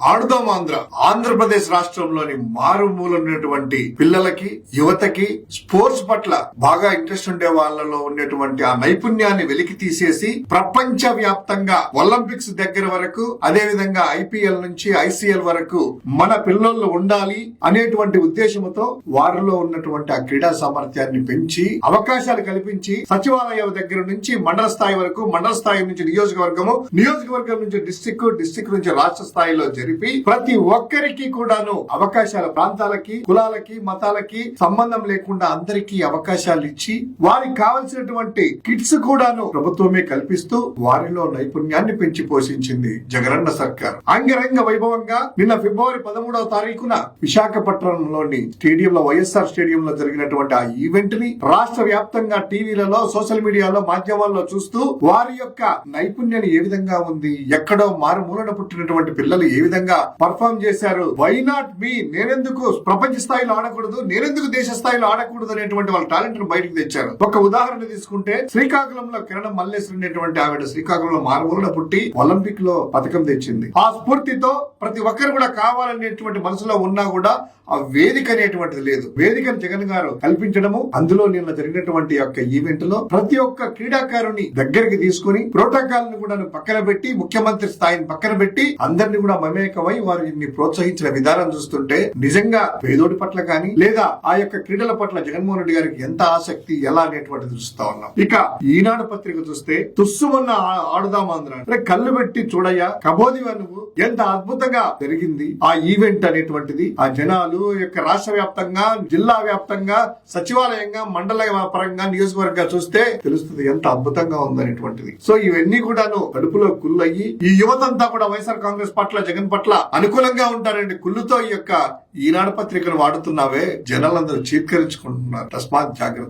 ఆడుదాం ఆంధ్ర. ఆంధ్రప్రదేశ్ రాష్ట్రంలోని మారుమూల ఉన్నటువంటి పిల్లలకి యువతకి స్పోర్ట్స్ పట్ల బాగా ఇంట్రెస్ట్ ఉండే వాళ్ళలో ఉండేటువంటి ఆ నైపుణ్యాన్ని వెలికి తీసేసి ప్రపంచ వ్యాప్తంగా ఒలింపిక్స్ దగ్గర వరకు అదే విధంగా ఐపీఎల్ నుంచి ఐసీఎల్ వరకు మన పిల్లల్లో ఉండాలి అనేటువంటి ఉద్దేశంతో వారిలో ఉన్నటువంటి ఆ క్రీడా సామర్థ్యాన్ని పెంచి అవకాశాలు కల్పించి సచివాలయం దగ్గర నుంచి మండల స్థాయి వరకు మండల స్థాయి నుంచి నియోజకవర్గము నియోజకవర్గం నుంచి డిస్టిక్ డిస్టిక్ నుంచి రాష్ట్ర స్థాయిలో జరిపి ప్రతి ఒక్కరికి కూడాను అవకాశాల ప్రాంతాలకి కులాలకి మతాలకి సంబంధం లేకుండా అందరికీ అవకాశాలు ఇచ్చి వారికి కావలసినటువంటి కిట్స్ కూడాను ప్రభుత్వమే కల్పిస్తూ వారిలో నైపుణ్యాన్ని పెంచి పోషించింది జగనన్న సర్కార్. అంగరంగ వైభవంగా నిన్న ఫిబ్రవరి పదమూడవ తారీఖున విశాఖపట్నంలోని స్టేడియంలో వైఎస్ఆర్ స్టేడియంలో జరిగినటువంటి ఆ ఈవెంట్ని రాష్ట్ర వ్యాప్తంగా టీవీలలో సోషల్ మీడియాలో మాధ్యమాల్లో చూస్తూ వారి యొక్క నైపుణ్యాన్ని ఏ విధంగా ఉంది ఎక్కడో మారుమూలన పుట్టినటువంటి పిల్లలు ఏ విధంగా పర్ఫామ్ చేశారు. వై నాట్ మీ నేనెందుకు ప్రపంచ స్థాయిలో ఆడకూడదు? నేనెందుకు దేశ స్థాయిలో ఆడకూడదు అనేటువంటి వాళ్ళ టాలెంట్ను బయటకు తెచ్చారు. ఒక ఉదాహరణ తీసుకుంటే శ్రీకాకుళంలో కిరణం మల్లేశ్వరి అనేటువంటి ఆవిడ శ్రీకాకుళంలో మారుమూలన పుట్టి ఒలింపిక్లో పథకం తెచ్చింది. ఆ స్ఫూర్తితో ప్రతి ఒక్కరు కూడా కావాలనేటువంటి మనసులో ఉన్నా కూడా ఆ వేదిక అనేటువంటిది లేదు. వేదికను జగన్ గారు కల్పించడము అందులో నిన్న జరిగినటువంటి యొక్క ఈవెంట్లో ప్రతి ఒక్క క్రీడాకారుని దగ్గరికి తీసుకుని ప్రోటోకాల్ను కూడా పక్కన పెట్టి ముఖ్యమంత్రి స్థాయిని పక్కన పెట్టి అందరిని కూడా మమే మమేకమై వారిని ప్రోత్సహించిన విధానం చూస్తుంటే నిజంగా పేదోడి పట్ల కానీ లేదా ఆ యొక్క క్రీడల పట్ల జగన్మోహన్ రెడ్డి గారికి ఎంత ఆసక్తి ఎలా అనేటువంటిది చూస్తా ఉన్నాం. ఇక ఈనాడు పత్రిక చూస్తే తుస్సుమన్న ఆడుదాం ఆంధ్ర అంటే కళ్ళు పెట్టి చూడయ్యా కబోదివా నువ్వు? ఎంత అద్భుతంగా జరిగింది ఆ ఈవెంట్ అనేటువంటిది. ఆ జనాలు యొక్క రాష్ట్ర వ్యాప్తంగా జిల్లా వ్యాప్తంగా సచివాలయంగా మండల పరంగా నియోజకవర్గంగా చూస్తే తెలుస్తుంది ఎంత అద్భుతంగా ఉందనేటువంటిది. సో ఇవన్నీ కూడాను కడుపులో కుళ్ళయ్యి ఈ యువతంతా కూడా వైఎస్ఆర్ కాంగ్రెస్ పట్ల జగన్ పట్ల పట్ల అనుకూలంగా ఉంటారండి. కుళ్ళుతో ఈ యొక్క ఈనాడు పత్రికను వాడుతున్నావే జనాలందరూ చీత్కరించుకుంటున్నారు. తస్మాత్ జాగ్రత్త.